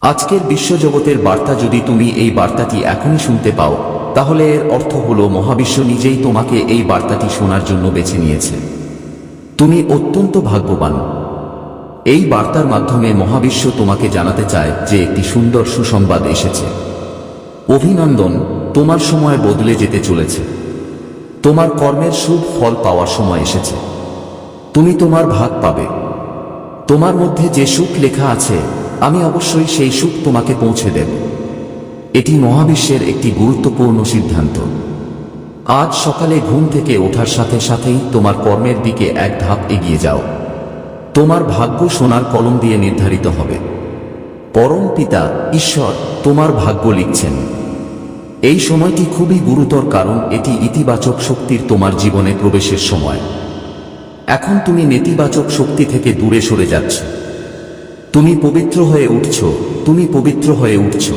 আজকের বিশ্বজগতের বার্তা যদি তুমি এই বার্তাটি এখনই শুনতে পাও, তাহলে এর অর্থ হলো মহাবিশ্ব নিজেই তোমাকে এই বার্তাটি শোনার জন্য বেছে নিয়েছে। তুমি অত্যন্ত ভাগ্যবান। এই বার্তার মাধ্যমে মহাবিশ্ব তোমাকে জানাতে চায় যে একটি সুন্দর সুসংবাদ এসেছে। অভিনন্দন, তোমার সময় বদলে যেতে চলেছে। তোমার কর্মের শুভ ফল পাওয়ার সময় এসেছে। তুমি তোমার ভাগ পাবে। তোমার মধ্যে যে সুখ লেখা আছে আমি অবশ্যই সেই সুখ তোমাকে পৌঁছে দেব। এটি মহাবিশ্বের একটি গুরুত্বপূর্ণ সিদ্ধান্ত। আজ সকালে ঘুম থেকে ওঠার সাথে সাথেই তোমার কর্মের দিকে এক ধাপ এগিয়ে যাও। তোমার ভাগ্য সোনার কলম দিয়ে নির্ধারিত হবে। পরম পিতা, ঈশ্বর, তোমার ভাগ্য লিখছেন। এই সময়টি খুবই গুরুতর কারণ এটি ইতিবাচক শক্তির তোমার জীবনে প্রবেশের সময়। এখন তুমি নেতিবাচক শক্তি থেকে দূরে সরে যাচ্ছ। তুমি পবিত্র হয়ে উঠছ, তুমি পবিত্র হয়ে উঠছ।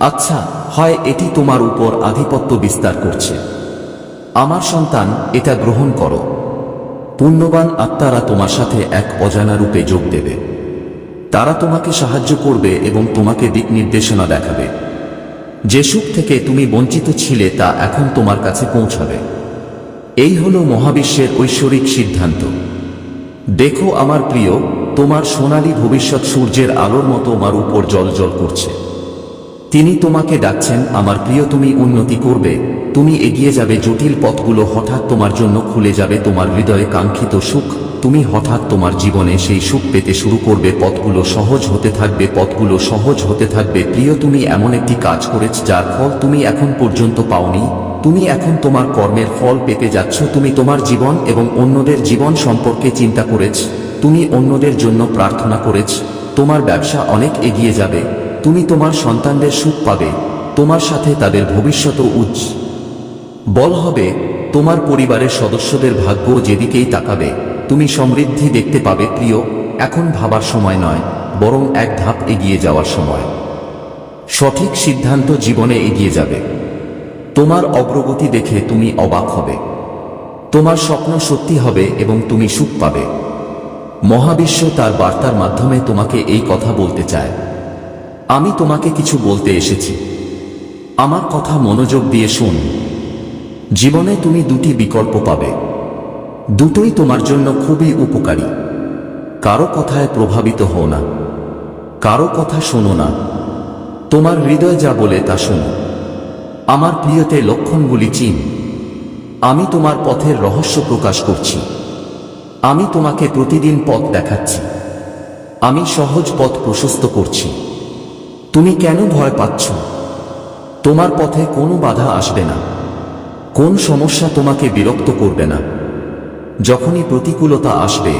আচ্ছা হয় এটি তোমার উপর আধিপত্য বিস্তার করছে। আমার সন্তান, এটা গ্রহণ করো। পুণ্যবান আত্মারা তোমার সাথে এক অজানা রূপে যোগ দেবে। তারা তোমাকে সাহায্য করবে এবং তোমাকে দিক নির্দেশনা দেখাবে। যে সুখ থেকে তুমি বঞ্চিত ছিলে, তা এখন তোমার কাছে পৌঁছাবে। এই হলো মহাবিশ্বের ঐশ্বরিক সিদ্ধান্ত। দেখো আমার প্রিয় তোমার সোনালি ভবিষ্যৎ সূর্যের আলোর মতো আমার উপর জল জল করছে। তিনি তোমাকে ডাকছেন, আমার প্রিয়, তুমি উন্নতি করবে। তুমি এগিয়ে যাবে, জটিল পথগুলো হঠাৎ তোমার জন্য খুলে যাবে, তোমার হৃদয়ে কাঙ্ক্ষিত সুখ। তুমি হঠাৎ তোমার জীবনে সেই সুখ পেতে শুরু করবে, পথগুলো সহজ হতে থাকবে, পথগুলো সহজ হতে থাকবে। প্রিয়, তুমি এমন একটি কাজ করেছ, যার ফল তুমি এখন পর্যন্ত পাওনি। তুমি এখন তোমার কর্মের ফল পেতে যাচ্ছ, তুমি তোমার জীবন এবং অন্যদের জীবন সম্পর্কে চিন্তা করেছ। তুমি অন্যদের জন্য প্রার্থনা করেছ, তোমার ব্যবসা অনেক এগিয়ে যাবে, তুমি তোমার সন্তানদের সুখ পাবে, তোমার সাথে তাদের ভবিষ্যৎ উচ্চ। বল হবে, তোমার পরিবারের সদস্যদের ভাগ্য যেদিকেই তাকাবে, তুমি সমৃদ্ধি দেখতে পাবে প্রিয়, এখন ভাবার সময় নয়, বরং এক ধাপ এগিয়ে যাওয়ার সময়। সঠিক সিদ্ধান্ত জীবনে এগিয়ে যাবে। তোমার অগ্রগতি দেখে তুমি অবাক হবে। তোমার স্বপ্ন সত্যি হবে এবং তুমি সুখ পাবে। মহাবিশ্ব তার বার্তার মাধ্যমে তোমাকে এই কথা বলতে চায়। আমি তোমাকে কিছু বলতে এসেছি। আমার কথা মনোযোগ দিয়ে শুন। জীবনে তুমি দুটি বিকল্প পাবে। দুটোই তোমার জন্য খুবই উপকারী। কারও কথায় প্রভাবিত হও না। কারও কথা শোনো না। তোমার হৃদয় যা বলে তা শোনো। আমার প্রিয়তে লক্ষণগুলি চিন। আমি তোমার পথের রহস্য প্রকাশ করছি। আমি তোমাকে প্রতিদিন পথ দেখাচ্ছি। আমি সহজ পথ প্রশস্ত করছি। তুমি কেন ভয় পাচ্ছ? তোমার পথে কোনো বাধা আসবে না। কোন সমস্যা তোমাকে বিরক্ত করবে না। যখনই প্রতিকূলতা আসবে,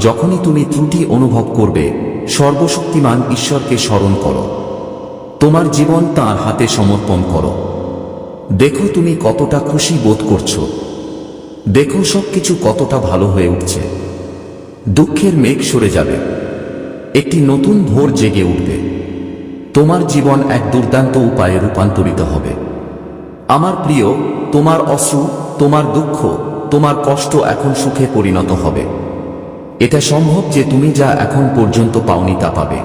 যখনই তুমি ত্রুটি অনুভব করবে, সর্বশক্তিমান ঈশ্বরকে স্মরণ করো। তোমার জীবন তাঁর হাতে সমর্পণ করো। দেখো তুমি কতটা খুশি বোধ করছ। দেখো সবকিছু কতটা ভালো হয়ে উঠছে। দুঃখের মেঘ সরে যাবে। একটি নতুন ভোর জেগে উঠবে। তোমার জীবন এক দুর্দান্ত উপায়ে রূপান্তরিত হবে। আমার প্রিয়, তোমার অশ্রু, তোমার দুঃখ, তোমার কষ্ট এখন সুখে পরিণত হবে। এটা সম্ভব যে তুমি যা এখন পর্যন্ত পাওনি তা পাবে।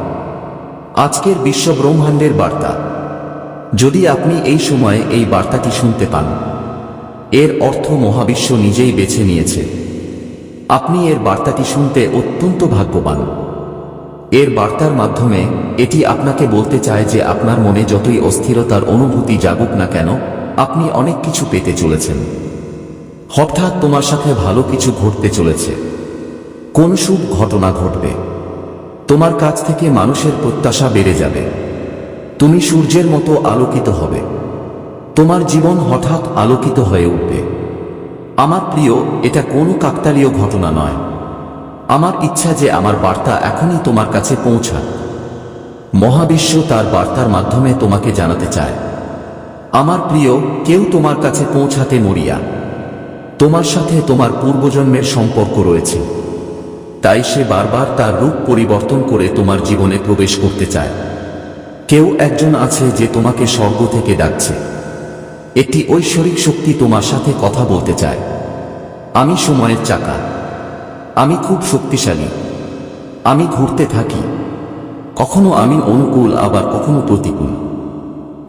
আজকের বিশ্ব ব্রহ্মাণ্ডের বার্তা। যদি আপনি এই সময়ে এই বার্তাটি শুনতে পান এর অর্থ মহাবিশ্ব নিজেই বেছে নিয়েছে। আপনি এর বার্তাটি শুনতে অত্যন্ত ভাগ্যবান। এর বার্তার মাধ্যমে এটি আপনাকে বলতে চায় যে আপনার মনে যতই অস্থিরতার অনুভূতি জাগুক না কেন, আপনি অনেক কিছু পেতে চলেছেন। হঠাৎ তোমার সাথে ভালো কিছু ঘটতে চলেছে। কোন শুভ ঘটনা ঘটবে? তোমার কাছ থেকে মানুষের প্রত্যাশা বেড়ে যাবে। তুমি সূর্যের মতো আলোকিত হবে। তোমার জীবন হঠাৎ আলোকিত হয়ে উঠবে। আমার প্রিয়, এটা কোনো কাকতালীয় ঘটনা নয়। আমার ইচ্ছা যে আমার বার্তা এখনই তোমার কাছে পৌঁছাক। মহাবিশ্ব তার বার্তার মাধ্যমে তোমাকে জানাতে চায়। আমার প্রিয়, কেউ তোমার কাছে পৌঁছাতে মরিয়া। তোমার সাথে তোমার পূর্বজন্মের সম্পর্ক রয়েছে। তাই সে বারবার তার রূপ পরিবর্তন করে তোমার জীবনে প্রবেশ করতে চায়। কেউ একজন আছে যে তোমাকে স্বর্গ থেকে ডাকছে। একটি ঐশ্বরিক শক্তি তোমার সাথে কথা বলতে চায়। আমি সময়ের চাকা। আমি খুব শক্তিশালী। আমি ঘুরতে থাকি। কখনো আমি অনুকূল, আবার কখনো প্রতিকূল।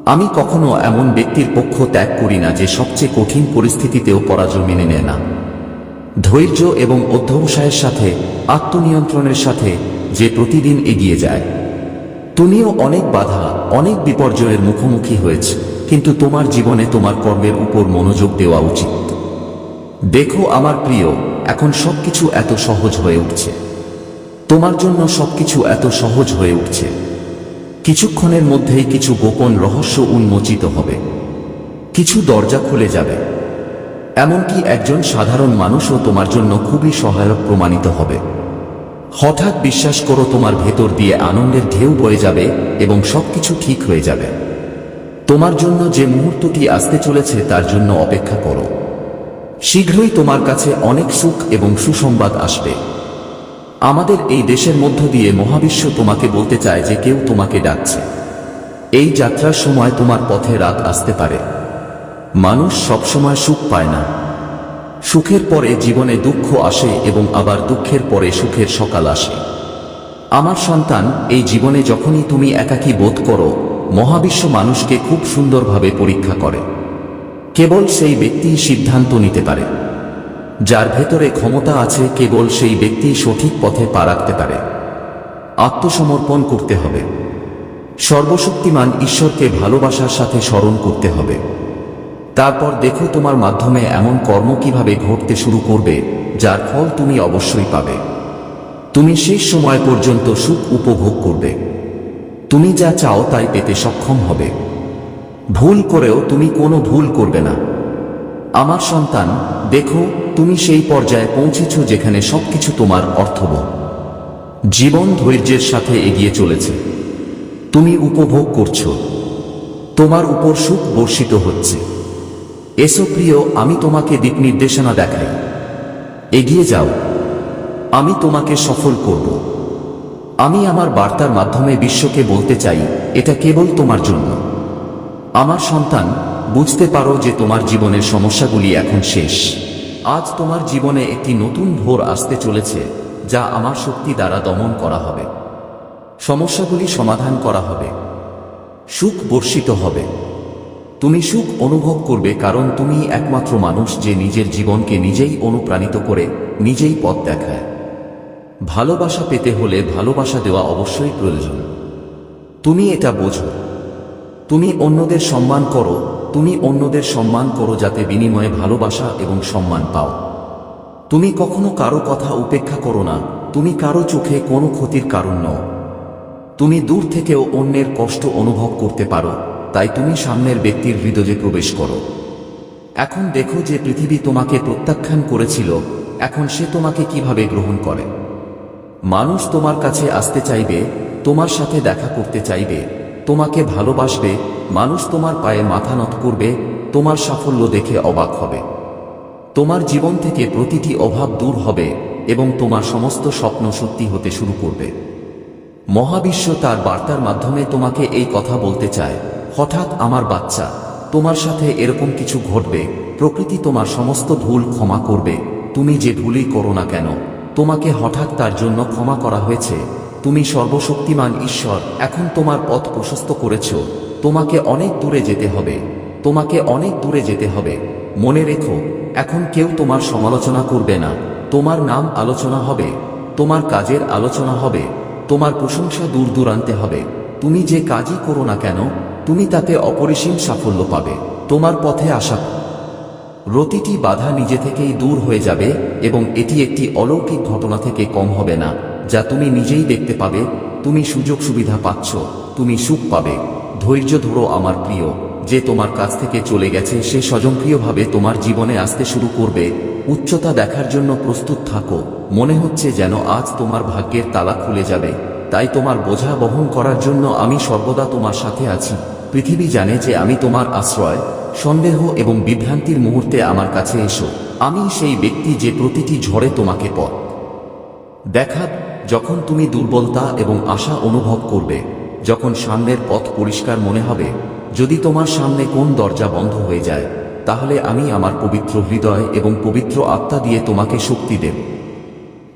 আমি কখনো এমন ব্যক্তির পক্ষ ত্যাগ করি না যে সবচেয়ে কঠিন পরিস্থিতিতেও পরাজয় মেনে নেয় না। ধৈর্য এবং অধ্যবসায়ের সাথে, আত্মনিয়ন্ত্রণের সাথে যে প্রতিদিন এগিয়ে যায়। তুমিও অনেক বাধা, অনেক বিপর্যয়ের মুখোমুখি হয়েছে। কিন্তু তোমার জীবনে তোমার কর্মের উপর মনোযোগ দেওয়া উচিত। দেখো আমার প্রিয়, এখন সবকিছু এত সহজ হয়ে উঠছে। তোমার জন্য সবকিছু এত সহজ হয়ে উঠছে। কিছুক্ষণের মধ্যেই কিছু গোপন রহস্য উন্মোচিত হবে। কিছু দরজা খুলে যাবে। এমনকি একজন সাধারণ মানুষও তোমার জন্য খুবই সহায়ক প্রমাণিত হবে। হঠাৎ বিশ্বাস করো তোমার ভেতর দিয়ে আনন্দের ঢেউ বয়ে যাবে এবং সবকিছু ঠিক হয়ে যাবে। তোমার জন্য যে মুহূর্তটি আসতে চলেছে তার জন্য অপেক্ষা করো। শীঘ্রই তোমার কাছে অনেক সুখ এবং সুসংবাদ আসবে। আমাদের এই দেশের মধ্য দিয়ে মহাবিশ্ব তোমাকে বলতে চায় যে কেউ তোমাকে ডাকছে। এই যাত্রার সময় তোমার পথে রাত আসতে পারে। মানুষ সবসময় সুখ পায় না। সুখের পরে জীবনে দুঃখ আসে এবং আবার দুঃখের পরে সুখের সকাল আসে। আমার সন্তান, এই জীবনে যখনই তুমি একাকী বোধ করো মহাবিশ্ব মানুষকে খুব সুন্দরভাবে পরীক্ষা করে। কেবল সেই ব্যক্তি সিদ্ধান্ত নিতে পারে। যার ভেতরে ক্ষমতা আছে, কেবল সেই ব্যক্তি সঠিক পথে পা রাখতে পারে। আত্মসমর্পণ করতে হবে। সর্বশক্তিমান ঈশ্বরকে ভালোবাসার সাথে স্মরণ করতে হবে। তারপর দেখো তোমার মাধ্যমে এমন কর্ম কীভাবে ঘটতে শুরু করবে, যার ফল তুমি অবশ্যই পাবে। তুমি শেষ সময় পর্যন্ত সুখ উপভোগ করবে। তুমি যা চাও তাই পেতে সক্ষম হবে। ভুল করেও তুমি কোনো ভুল করবে না। আমার সন্তান, দেখো, তুমি সেই পর্যায়ে পৌঁছেছ যেখানে সবকিছু তোমার অর্থবহ। জীবন ধৈর্যের সাথে এগিয়ে চলেছে। তুমি উপভোগ করছ। তোমার উপর সুখ বর্ষিত হচ্ছে। এসো প্রিয়, আমি তোমাকে দিক নির্দেশনা দেখাই। এগিয়ে যাও। আমি তোমাকে সফল করব। আমি আমার বার্তার মাধ্যমে বিশ্বকে বলতে চাই, এটা কেবল তোমার জন্য। আমার সন্তান, বুঝতে পারো যে তোমার জীবনের সমস্যাগুলি এখন শেষ। আজ তোমার জীবনে একটি নতুন ভোর আসতে চলেছে, যা আমার শক্তি দ্বারা দমন করা হবে। সমস্যাগুলি সমাধান করা হবে। সুখ বর্ষিত হবে। তুমি সুখ অনুভব করবে কারণ তুমি একমাত্র মানুষ যে নিজের জীবনকে নিজেই অনুপ্রাণিত করে, নিজেই পথ দেখায়। ভালোবাসা পেতে হলে ভালোবাসা দেওয়া অবশ্যই প্রয়োজন। তুমি এটা বোঝো। তুমি অন্যদের সম্মান করো, তুমি অন্যদের সম্মান করো যাতে বিনিময়ে ভালোবাসা এবং সম্মান পাও। তুমি কখনো কারও কথা উপেক্ষা করো না, তুমি কারও চোখে কোনো ক্ষতির কারণ নও। তুমি দূর থেকেও অন্যের কষ্ট অনুভব করতে পারো, তাই তুমি সামনের ব্যক্তির হৃদয়ে প্রবেশ করো। এখন দেখো যে পৃথিবী তোমাকে প্রত্যাখ্যান করেছিল, এখন সে তোমাকে কীভাবে গ্রহণ করে। মানুষ তোমার কাছে আসতে চাইবে, তোমার সাথে দেখা করতে চাইবে, তোমাকে ভালোবাসবে, মানুষ তোমার পায়ে মাথা নত করবে, তোমার সাফল্য দেখে অবাক হবে। তোমার জীবন থেকে প্রতিটি অভাব দূর হবে এবং তোমার সমস্ত স্বপ্ন সত্যি হতে শুরু করবে। মহাবিশ্ব তার বার্তার মাধ্যমে তোমাকে এই কথা বলতে চায়, হঠাৎ আমার বাচ্চা, তোমার সাথে এরকম কিছু ঘটবে, প্রকৃতি তোমার সমস্ত ভুল ক্ষমা করবে, তুমি যে ভুলই করো না কেন তোমাকে হঠাৎ তার জন্য ক্ষমা করা হয়েছে। তুমি সর্বশক্তিমান ঈশ্বর, এখন তোমার পথ প্রশস্ত করেছ। তোমাকে অনেক দূরে যেতে হবে। তোমাকে অনেক দূরে যেতে হবে। মনে রেখো, এখন কেউ তোমার সমালোচনা করবে না। তোমার নাম আলোচনা হবে। তোমার কাজের আলোচনা হবে। তোমার প্রশংসা দূর দূরান্তে হবে। তুমি যে কাজই করো না কেন, তুমি তাতে অপরিসীম সাফল্য পাবে। তোমার পথে আসা প্রতিটি বাধা নিজে থেকেই দূর হয়ে যাবে এবং এটি একটি অলৌকিক ঘটনা থেকে কম হবে না, যা তুমি নিজেই দেখতে পাবে, তুমি সুযোগ সুবিধা পাচ্ছ, তুমি সুখ পাবে। ধৈর্য ধরো আমার প্রিয়, যে তোমার কাছ থেকে চলে গেছে, সে স্বজনপ্রিয়ভাবে তোমার জীবনে আসতে শুরু করবে। উচ্চতা দেখার জন্য প্রস্তুত থাকো, মনে হচ্ছে যেন আজ তোমার ভাগ্যের তালা খুলে যাবে। তাই তোমার বোঝা বহন করার জন্য আমি সর্বদা তোমার সাথে আছি। পৃথিবী জানে যে আমি তোমার আশ্রয়, সন্দেহ এবং বিভ্রান্তির মুহূর্তে আমার কাছে এসো। আমি সেই ব্যক্তি যে প্রতিটি ঝড়ে তোমাকে পথ দেখা যখন তুমি দুর্বলতা এবং আশা অনুভব করবে, যখন সামনের পথ পরিষ্কার মনে হবে, যদি তোমার সামনে কোন দরজা বন্ধ হয়ে যায়, তাহলে আমি আমার পবিত্র হৃদয় এবং পবিত্র আত্মা দিয়ে তোমাকে শক্তি দেব।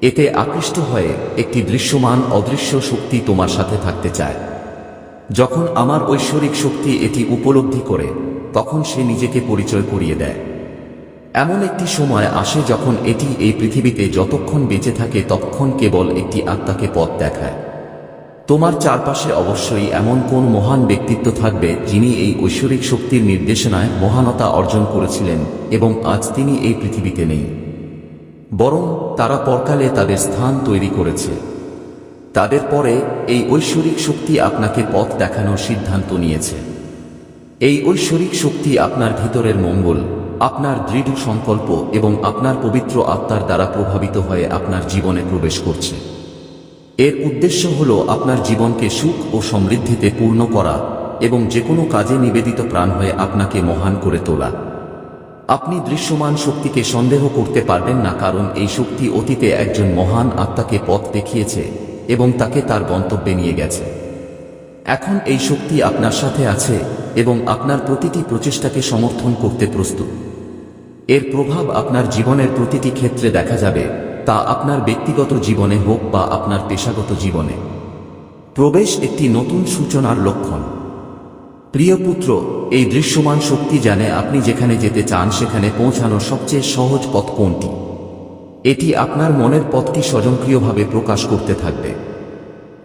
এতে আকৃষ্ট হয়ে একটি দৃশ্যমান অদৃশ্য শক্তি তোমার সাথে থাকতে চায়। যখন আমার ঐশ্বরিক শক্তি এটি উপলব্ধি করে, তখন সে নিজেকে পরিচয় করিয়ে দেয়। এমন একটি সময় আসে যখন এটি এই পৃথিবীতে যতক্ষণ বেঁচে থাকে ততক্ষণ কেবল একটি আত্মাকে পথ দেখায়। তোমার চারপাশে অবশ্যই এমন কোন মহান ব্যক্তিত্ব থাকবে যিনি এই ঐশ্বরিক শক্তির নির্দেশনায় মহানতা অর্জন করেছিলেন এবং আজ তিনি এই পৃথিবীতে নেই। বরং তারা পরকালে তাদের স্থান তৈরি করেছে। তাদের পরে এই ঐশ্বরিক শক্তি আপনাকে পথ দেখানোর সিদ্ধান্ত নিয়েছে। এই ঐশ্বরিক শক্তি আপনার ভিতরের মঙ্গল, আপনার দৃঢ় সংকল্প এবং আপনার পবিত্র আত্মার দ্বারা প্রভাবিত হয়ে আপনার জীবনে প্রবেশ করছে। এর উদ্দেশ্য হল আপনার জীবনকে সুখ ও সমৃদ্ধিতে পূর্ণ করা এবং যে কোনো কাজে নিবেদিত প্রাণ হয়ে আপনাকে মহান করে তোলা। আপনি দৃশ্যমান শক্তিকে সন্দেহ করতে পারবেন না কারণ এই শক্তি অতীতে একজন মহান আত্মাকে পথ দেখিয়েছে। এবং তাকে তার গন্তব্যে নিয়ে গেছে। এখন এই শক্তি আপনার সাথে আছে এবং আপনার প্রতিটি প্রচেষ্টাকে সমর্থন করতে প্রস্তুত। এর প্রভাব আপনার জীবনের প্রতিটি ক্ষেত্রে দেখা যাবে, তা আপনার ব্যক্তিগত জীবনে হোক বা আপনার পেশাগত জীবনে। প্রবেশ একটি নতুন সূচনার লক্ষণ। প্রিয় পুত্র, এই দৃশ্যমান শক্তি জানে আপনি যেখানে যেতে চান সেখানে পৌঁছানোর সবচেয়ে সহজ পথ কোনটি? এটি আপনার মনের পথটি স্বয়ংক্রিয়ভাবে প্রকাশ করতে থাকবে।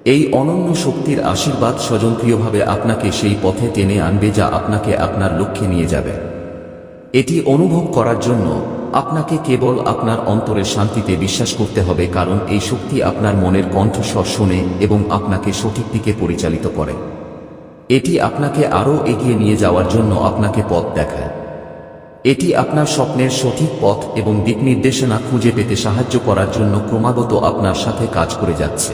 এই অনন্য শক্তির আশীর্বাদ স্বয়ংক্রিয়ভাবে আপনাকে সেই পথে টেনে আনবে যা আপনাকে আপনার লক্ষ্যে নিয়ে যাবে। এটি অনুভব করার জন্য আপনাকে কেবল আপনার অন্তরের শান্তিতে বিশ্বাস করতে হবে কারণ এই শক্তি আপনার মনের কণ্ঠস্বর শোনে এবং আপনাকে সঠিক দিকে পরিচালিত করে। এটি আপনাকে আরও এগিয়ে নিয়ে যাওয়ার জন্য আপনাকে পথ দেখায়। এটি আপনার স্বপ্নের সঠিক পথ এবং দিক নির্দেশনা খুঁজে পেতে সাহায্য করার জন্য ক্রমাগত আপনার সাথে কাজ করে যাচ্ছে।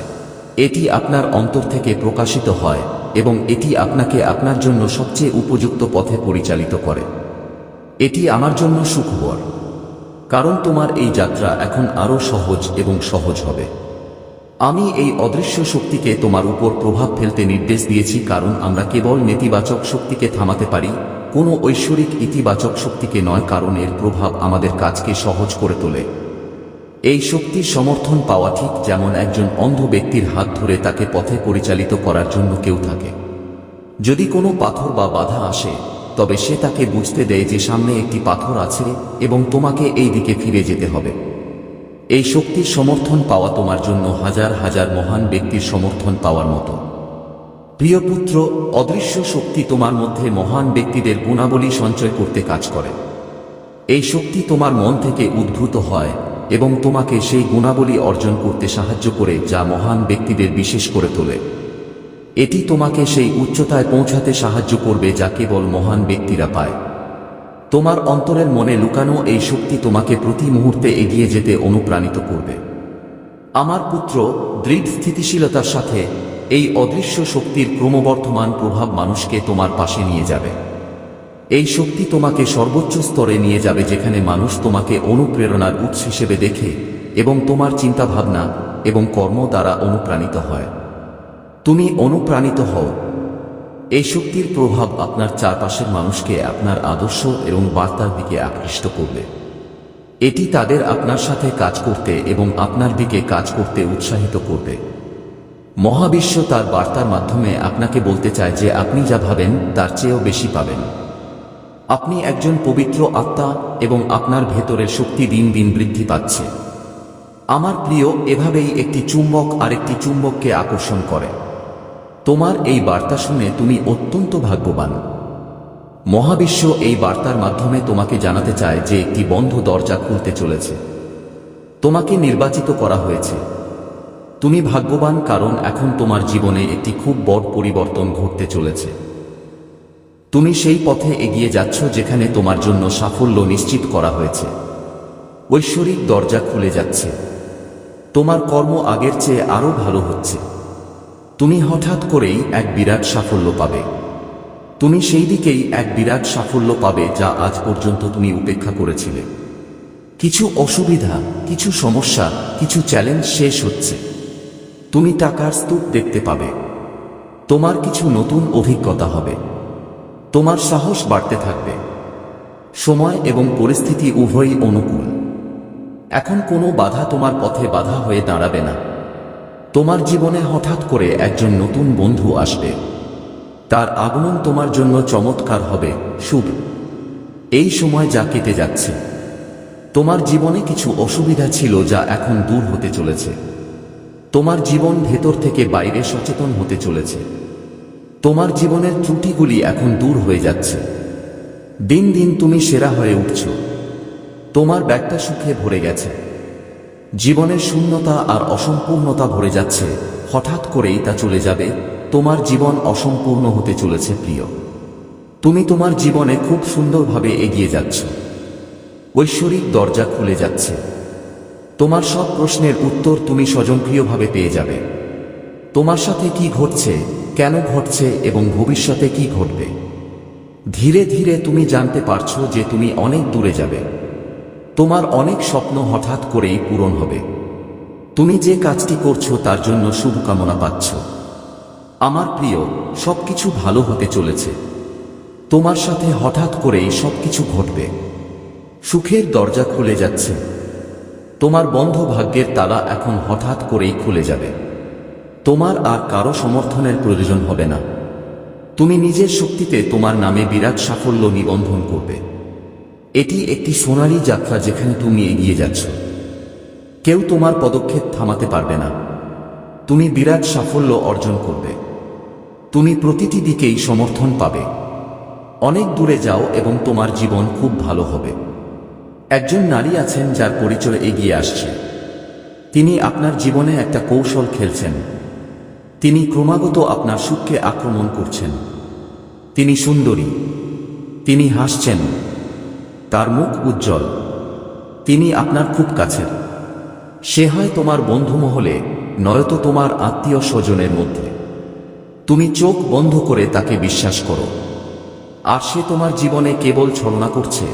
এটি আপনার অন্তর থেকে প্রকাশিত হয় এবং এটি আপনাকে আপনার জন্য সবচেয়ে উপযুক্ত পথে পরিচালিত করে। এটি আমার জন্য সুখবর, কারণ তোমার এই যাত্রা এখন আরও সহজ এবং সহজ হবে। আমি এই অদৃশ্য শক্তিকে তোমার উপর প্রভাব ফেলতে নির্দেশ দিয়েছি, কারণ আমরা কেবল নেতিবাচক শক্তিকে থামাতে পারি কোনো ঐশ্বরিক ইতিবাচক শক্তিকে নয়, কারণ এর প্রভাব আমাদের কাজকে সহজ করে তোলে। এই শক্তির সমর্থন পাওয়া ঠিক যেমন একজন অন্ধ ব্যক্তির হাত ধরে তাকে পথে পরিচালিত করার জন্য কেউ থাকে। যদি কোনো পাথর বা বাধা আসে, তবে সে তাকে বুঝতে দেয় যে সামনে একটি পাথর আছে এবং তোমাকে এই দিকে ফিরে যেতে হবে। এই শক্তির সমর্থন পাওয়া তোমার জন্য হাজার হাজার মহান ব্যক্তির সমর্থন পাওয়ার মতো। প্রিয় পুত্র, অদৃশ্য শক্তি তোমার মধ্যে মহান ব্যক্তিদের গুণাবলী সঞ্চয় করতে কাজ করে। এই শক্তি তোমার মন থেকে উদ্ভূত হয় এবং তোমাকে সেই গুণাবলী অর্জন করতে সাহায্য করে যা মহান ব্যক্তিদের বিশেষ করে তোলে। এটি তোমাকে সেই উচ্চতায় পৌঁছাতে সাহায্য করবে যা কেবল মহান ব্যক্তিরা পায়। তোমার অন্তরের মনে লুকানো এই শক্তি তোমাকে প্রতি মুহূর্তে এগিয়ে যেতে অনুপ্রাণিত করবে। আমার পুত্র, দৃঢ় স্থিতিশীলতার সাথে এই অদৃশ্য শক্তির ক্রমবর্ধমান প্রভাব মানুষকে তোমার পাশে নিয়ে যাবে। এই শক্তি তোমাকে সর্বোচ্চ স্তরে নিয়ে যাবে যেখানে মানুষ তোমাকে অনুপ্রেরণার উৎস হিসেবে দেখে এবং তোমার চিন্তাভাবনা এবং কর্ম দ্বারা অনুপ্রাণিত হয়। তুমি অনুপ্রাণিত হও। এই শক্তির প্রভাব আপনার চারপাশের মানুষকে আপনার আদর্শ এবং বার্তার দিকে আকৃষ্ট করবে। এটি তাদের আপনার সাথে কাজ করতে এবং আপনার দিকে কাজ করতে উৎসাহিত করবে। মহাবিশ্ব তার বার্তার মাধ্যমে আপনাকে বলতে চায় যে আপনি যা ভাবেন, তার চেয়েও বেশি পাবেন। আপনি একজন পবিত্র আত্মা এবং আপনার ভেতরের শক্তি দিন দিন বৃদ্ধি পাচ্ছে। আমার প্রিয়, এভাবেই একটি চুম্বক আরেকটি চুম্বককে আকর্ষণ করে। তোমার এই বার্তা শুনে তুমি অত্যন্ত ভাগ্যবান। মহাবিশ্ব এই বার্তার মাধ্যমে তোমাকে জানাতে চায় যে একটি বন্ধ দরজা খুলতে চলেছে। তোমাকে নির্বাচিত করা হয়েছে। তুমি ভাগ্যবান কারণ এখন তোমার জীবনে একটি খুব বড় পরিবর্তন ঘটতে চলেছে। তুমি সেই পথে এগিয়ে যাচ্ছ যেখানে তোমার জন্য সাফল্য নিশ্চিত করা হয়েছে। ঐশ্বরিক দরজা খুলে যাচ্ছে। তোমার কর্ম আগের চেয়ে আরও ভালো হচ্ছে। তুমি হঠাৎ করেই এক বিরাট সাফল্য পাবে। তুমি সেই দিকেই এক বিরাট সাফল্য পাবে যা আজ পর্যন্ত তুমি উপেক্ষা করেছিলে। কিছু অসুবিধা, কিছু সমস্যা, কিছু চ্যালেঞ্জ শেষ হচ্ছে। তুমি টাকার স্তূপ দেখতে পাবে। তোমার কিছু নতুন অভিজ্ঞতা হবে। তোমার সাহস বাড়তে থাকবে। সময় এবং পরিস্থিতি উভয়ই অনুকূল। এখন কোনো বাধা তোমার পথে বাধা হয়ে দাঁড়াবে না। তোমার জীবনে হঠাৎ করে একজন নতুন বন্ধু আসবে। তার আগমন তোমার জন্য চমৎকার হবে, শুভ। এই সময় যা কেটে যাচ্ছে। তোমার জীবনে কিছু অসুবিধা ছিল যা এখন দূর হতে চলেছে। তোমার জীবন ভেতর থেকে বাইরে সচেতন হতে চলেছে। তোমার জীবনের ত্রুটিগুলি এখন দূর হয়ে যাচ্ছে। দিন দিন তুমি সেরা হয়ে উঠছ। তোমার ব্যাগটা সুখে ভরে গেছে। জীবনের শূন্যতা আর অসম্পূর্ণতা ভরে যাচ্ছে। হঠাৎ করেই তা চলে যাবে। তোমার জীবন অসম্পূর্ণ হতে চলেছে, প্রিয়। তুমি তোমার জীবনে খুব সুন্দরভাবে এগিয়ে যাচ্ছ। ঐশ্বরিক দরজা খুলে যাচ্ছে। তোমার সব প্রশ্নের উত্তর তুমি স্বজনপ্রিয়ভাবে পেয়ে যাবে। তোমার সাথে কি ঘটছে, কেন ঘটছে এবং ভবিষ্যতে কি ঘটবে? ধীরে ধীরে তুমি জানতে পারছ যে তুমি অনেক দূরে যাবে। তোমার অনেক স্বপ্ন হঠাৎ করেই পূরণ হবে। তুমি যে কাজটি করছ তার জন্য শুভকামনা পাচ্ছ। আমার প্রিয়, সবকিছু ভালো হতে চলেছে। তোমার সাথে হঠাৎ করেই সবকিছু ঘটবে। সুখের দরজা খুলে যাচ্ছে। তোমার বন্ধ ভাগ্যের তালা এখন হঠাৎ করেই খুলে যাবে। তোমার আর কারও সমর্থনের প্রয়োজন হবে না। তুমি নিজের শক্তিতে তোমার নামে বিরাট সাফল্য নিবন্ধন করবে। এটি একটি সোনালী যাত্রা যেখানে তুমি এগিয়ে যাচ্ছ। কেউ তোমার পদক্ষেপ থামাতে পারবে না। তুমি বিরাট সাফল্য অর্জন করবে। তুমি প্রতিটি দিকেই সমর্থন পাবে। অনেক দূরে যাও এবং তোমার জীবন খুব ভালো হবে। একজন নারী আছেন যার পরিচয় এগিয়ে আসছে। তিনি আপনার জীবনে একটা কৌশল খেলছেন। তিনি ক্রমাগত আপনার সুখকে আক্রমণ করছেন। তিনি সুন্দরী। তিনি হাসছেন। তার মুখ উজ্জ্বল। তিনি আপনার খুব কাছের। সে হয় তোমার বন্ধু মহলে, নয়তো তোমার আত্মীয় স্বজনের মধ্যে। তুমি চোখ বন্ধ করে তাকে বিশ্বাস করো। আর সে তোমার জীবনে কেবল ছলনা করছে।